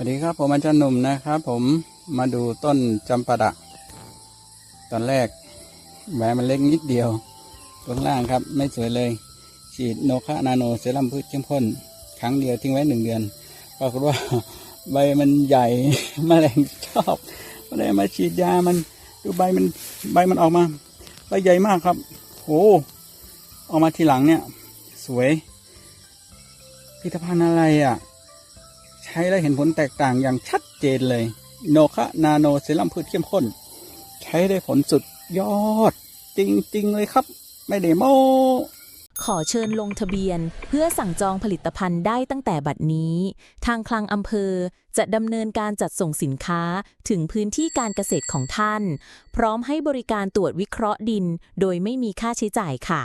วัสดีครับผมอาจารย์หนุ่มนะครับผมมาดูต้นจำปาดะ ตอนแรกแหวมันเล็กนิดเดียวต้นล่างครับไม่สวยเลย ฉีดโนคานาโนเซรั่มพืชเข้มข้น ครั้งเดียวทิ้งไว้หนึ่งเดือนปรากฏว่าใบมันใหญ่มแมลงชอบก็เลยมาฉีดยามันดูใบมันใบมันออกมาใบใหญ่มากครับโอ้ออกมาทีหลังเนี่ย สวยผลิตภัณฑ์อะไรอะ ใช้แล้วเห็นผลแตกต่างอย่างชัดเจนเลย โนคะนาโนเซรั่มพืชเข้มข้น ใช้ได้ผลสุดยอด จริง ๆ เลยครับ ไม่ได้โม้ขอเชิญลงทะเบียน เพื่อสั่งจองผลิตภัณฑ์ได้ตั้งแต่บัดนี้ ทางคลังอำเภอจะดำเนินการจัดส่งสินค้าถึงพื้นที่การเกษตรของท่าน พร้อมให้บริการตรวจวิเคราะห์ดิน โดยไม่มีค่าใช้จ่ายค่ะ